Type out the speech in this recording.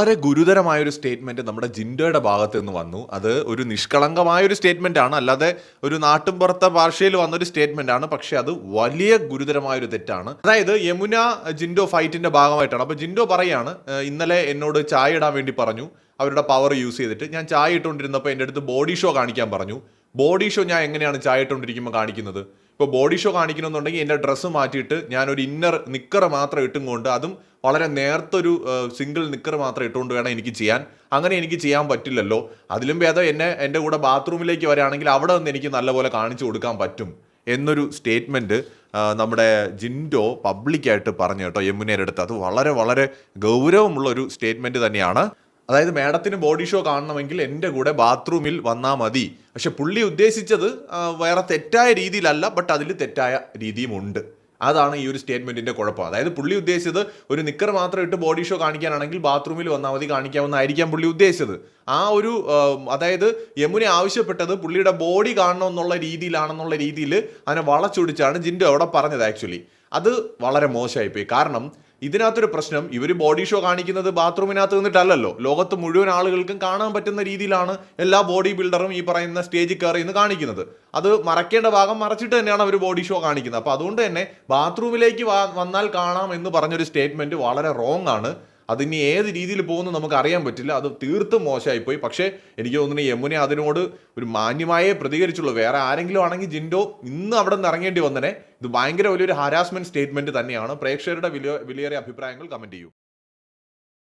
വളരെ ഗുരുതരമായ ഒരു സ്റ്റേറ്റ്മെന്റ് നമ്മുടെ ജിൻഡോയുടെ ഭാഗത്ത് നിന്ന് വന്നു. അത് ഒരു നിഷ്കളങ്കമായ ഒരു സ്റ്റേറ്റ്മെന്റ് ആണ്. അല്ലാതെ ഒരു നാട്ടും പുറത്തെ ഭാഷയിൽ വന്നൊരു സ്റ്റേറ്റ്മെന്റ് ആണ്. പക്ഷെ അത് വലിയ ഗുരുതരമായ ഒരു തെറ്റാണ്. അതായത് യമുന ജിൻഡോ ഫൈറ്റിന്റെ ഭാഗമായിട്ടാണ്. അപ്പോൾ ജിൻഡോ പറയാണ് ഇന്നലെ എന്നോട് ചായ ഇടാൻ വേണ്ടി പറഞ്ഞു. അവരുടെ പവർ യൂസ് ചെയ്തിട്ട്. ഞാൻ ചായ ഇട്ടുകൊണ്ടിരുന്നപ്പോൾ എന്റെ അടുത്ത് ബോഡി ഷോ കാണിക്കാൻ പറഞ്ഞു. ബോഡി ഷോ ഞാൻ എങ്ങനെയാണ് ചായ ഇട്ടുകൊണ്ടിരിക്കുമ്പോൾ കാണിക്കുന്നത്? ഇപ്പോൾ ബോഡി ഷോ കാണിക്കണമെന്നുണ്ടെങ്കിൽ എന്റെ ഡ്രസ്സ് മാറ്റിയിട്ട് ഞാൻ ഒരു ഇന്നർ നിക്കർ മാത്രം ഇട്ടും കൊണ്ട് അതും വളരെ നേർത്തൊരു സിംഗിൾ നിക്കർ മാത്രം ഇട്ടുകൊണ്ട് വേണം എനിക്ക് ചെയ്യാൻ. അങ്ങനെ എനിക്ക് ചെയ്യാൻ പറ്റില്ലല്ലോ. അതിലും ഭേദം എന്നെ എന്റെ കൂടെ ബാത്റൂമിലേക്ക് വരികയാണെങ്കിൽ അവിടെ നിന്ന് എനിക്ക് നല്ലപോലെ കാണിച്ചു കൊടുക്കാൻ പറ്റും എന്നൊരു സ്റ്റേറ്റ്മെന്റ് നമ്മുടെ ജിൻഡോ പബ്ലിക്കായിട്ട് പറഞ്ഞു കേട്ടോ യമുനയുടെ അടുത്ത്. അത് വളരെ വളരെ ഗൗരവമുള്ള ഒരു സ്റ്റേറ്റ്മെന്റ് തന്നെയാണ്. അതായത് മാഡത്തിന് ബോഡി ഷോ കാണണമെങ്കിൽ എന്റെ കൂടെ ബാത്റൂമിൽ വന്നാൽ മതി. പക്ഷെ പുള്ളി ഉദ്ദേശിച്ചത് വേറെ തെറ്റായ രീതിയിലല്ല ബട്ട് അതിൽ തെറ്റായ രീതിയും ഉണ്ട്. അതാണ് ഈ ഒരു സ്റ്റേറ്റ്മെന്റിന്റെ കുഴപ്പം. അതായത് പുള്ളി ഉദ്ദേശിച്ചത് ഒരു നിക്കർ മാത്രം ഇട്ട് ബോഡി ഷോ കാണിക്കാനാണെങ്കിൽ ബാത്റൂമിൽ വന്നാൽ മതി കാണിക്കാമെന്നായിരിക്കാം പുള്ളി ഉദ്ദേശിച്ചത്. ആ ഒരു അതായത് യമുന ആവശ്യപ്പെട്ടത് പുള്ളിയുടെ ബോഡി കാണണമെന്നുള്ള രീതിയിലാണെന്നുള്ള രീതിയിൽ അതിനെ വളച്ചൊടിച്ചാണ് ജിൻഡോ അവിടെ പറഞ്ഞത് ആക്ച്വലി. അത് വളരെ മോശമായിപ്പോയി. കാരണം ഇതിനകത്തൊരു പ്രശ്നം ഇവർ ബോഡി ഷോ കാണിക്കുന്നത് ബാത്റൂമിനകത്ത് നിന്നിട്ടല്ലല്ലോ. ലോകത്ത് മുഴുവൻ ആളുകൾക്കും കാണാൻ പറ്റുന്ന രീതിയിലാണ് എല്ലാ ബോഡി ബിൽഡറും ഈ പറയുന്ന സ്റ്റേജിൽ കയറി ഇന്ന് കാണിക്കുന്നത്. അത് മറക്കേണ്ട ഭാഗം മറച്ചിട്ട് തന്നെയാണ് അവർ ബോഡി ഷോ കാണിക്കുന്നത്. അപ്പോൾ അതുകൊണ്ട് തന്നെ ബാത്റൂമിലേക്ക് വന്നാൽ കാണാം എന്ന് പറഞ്ഞൊരു സ്റ്റേറ്റ്മെന്റ് വളരെ റോങ് ആണ്. അതിനി ഏത് രീതിയിൽ പോകുന്നു നമുക്ക് അറിയാൻ പറ്റില്ല. അത് തീർത്തും മോശമായിപ്പോയി. പക്ഷേ എനിക്ക് തോന്നുന്നു യമുന അതിനോട് ഒരു മാന്യമായേ പ്രതികരിച്ചുള്ളൂ. വേറെ ആരെങ്കിലും ആണെങ്കിൽ ജിൻഡോ ഇന്ന് അവിടെ നിന്ന് ഇറങ്ങേണ്ടി വന്നനെ. ഇത് ഭയങ്കര വലിയൊരു ഹാരാസ്മെന്റ് സ്റ്റേറ്റ്മെന്റ് തന്നെയാണ്. പ്രേക്ഷകരുടെ വില വിലയേറിയ അഭിപ്രായങ്ങൾ കമന്റ് ചെയ്യൂ.